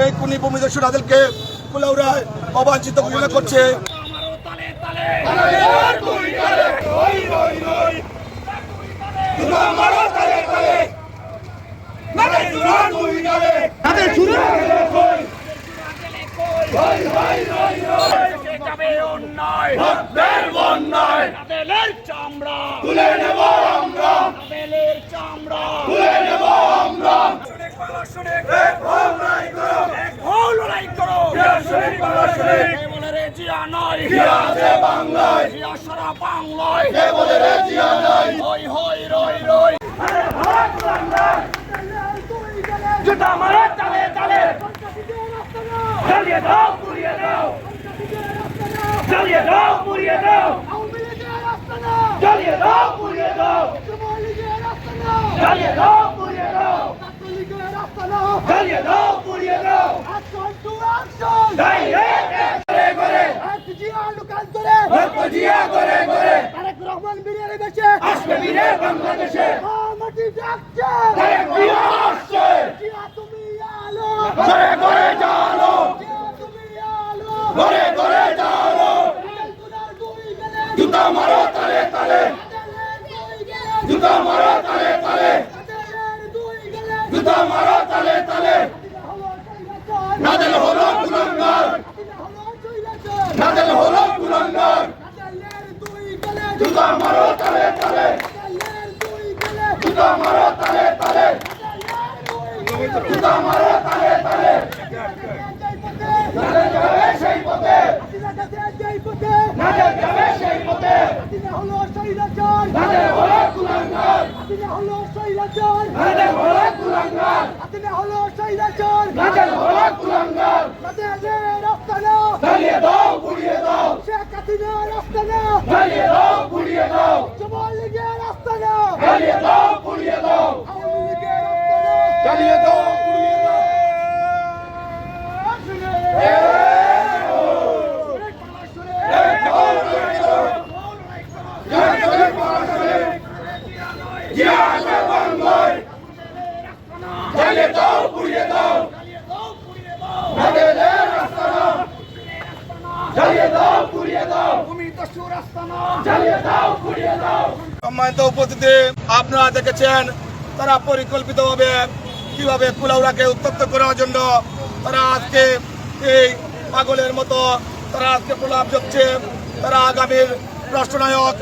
এই কুনি ভূমিদস্যু তাদেরকে কুলাউড়ায় অবাঞ্ছিত ঘোষণা করছে। চামড়া। তুলে নেব আমরা কাদেলের চামড়া তুলে নেব আমরা শুনে পালা শুনে এক ভুল লড়াই করো এক ভুল লড়াই করো শুনে পালা শুনে কে বলে রে নয় জিয়া আছে বাংলায়? জিয়া সারা বাংলায়। কে বলে রে জিয়া নয় হই হই রই রই। জুতা মারে তালে তালে জ্বালিয়ে দাও পুড়িয়ে দাও। জ্বালিয়ে দাও পুড়িয়ে দাও। জ্বালিয়ে দাও পুড়িয়ে দাও। জ্বালিয়ে দাও পুড়িয়ে দাও। জ্বালিয়ে দাও পুড়িয়ে দাও ডাইরেক্ট করে করে জিয়া করে করে। আসবে বিরে বাংলাদেশে। তারেক জিয়া আসছে। ঘরে তুমি আলো। করে করে জানো জুতা মারো তালে তালে। জুতা মারো তালে তালে জুতা মারো তালে তালে নাদেল হলো কুলঙ্গার নাদেল হলো কুলঙ্গার জুতা মারো, তালে তালে। জুতা মারো, তালে তালে। জুতা মারো, তালে তালে। নাদেল যাবে সেই পথে। নাদেল যাবে সেই পথে। নাদেল হলো কুলঙ্গার। নাদেল হলো কুলঙ্গার। নাদেল হলো কুলঙ্গার। জ্বালিয়ে দাও পুড়িয়ে দাও। জ্বালিয়ে দাও পুড়িয়ে দাও। জ্বালিয়ে দাও পুড়িয়ে দাও। জ্বালিয়ে দাও পুড়িয়ে দাও। জিয়া আসবে বাংলায় জ্বালিয়ে দাও পুড়িয়ে দাও নাদেলের রাস্তানা জ্বালিয়ে দাও পুড়িয়ে দাও জ্বালিয়ে দাও পুড়িয়ে দাও উপস্থিতি, আপনারা দেখেছেন তারা পরিকল্পিতভাবে কুলাউড়াকে করার জন্য তারা আজকে এই পাগলের মতো তারা আজকে প্রলাপ তারা আগামীর রাষ্ট্রনায়ক,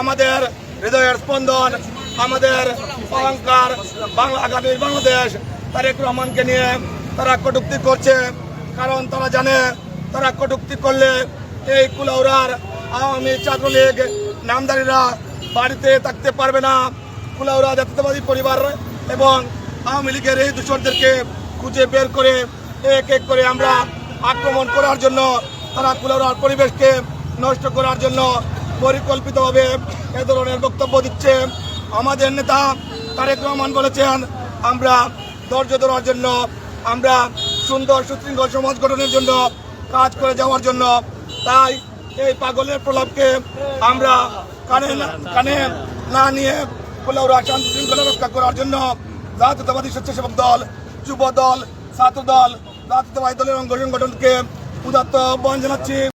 আমাদের হৃদয়ের স্পন্দন, আমাদের অহংকার, বাংলা, আগামীর বাংলাদেশ তারেক রহমানকে নিয়ে তারা কটুক্তি করছে। কারণ তারা জানে, তারা কটুক্তি করলে এই কুলাউড়ার আওয়ামী ছাত্রলীগ, নামদারিরা বাড়িতে থাকতে পারবে না। কুলাউড়া জাতীয়তাবাদী পরিবার এবং আওয়ামী লীগের এই দূষণদেরকে খুঁজে বের করে এক এক করে আমরা আক্রমণ করার জন্য, তারা কুলাউড়ার পরিবেশকে নষ্ট করার জন্য পরিকল্পিতভাবে এ ধরনের বক্তব্য দিচ্ছে। আমাদের নেতা তারেক রহমান বলেছেন, আমরা ধৈর্য ধরার জন্য, আমরা সুন্দর সুশৃঙ্খল সমাজ গঠনের জন্য কাজ করে যাওয়ার জন্য। তাই এই পাগলের প্রলাপকে আমরা কানে কানে না নিয়ে কুলাউড়া শান্তি শৃঙ্খলা রক্ষা করার জন্য জাতীয়তাবাদী স্বেচ্ছাসেবক দল, যুব দল, ছাত্র দল, জাতীয়তাবাদী দলের অঙ্গ সংগঠনকে উদাত্ত আহ্বান জানাচ্ছি।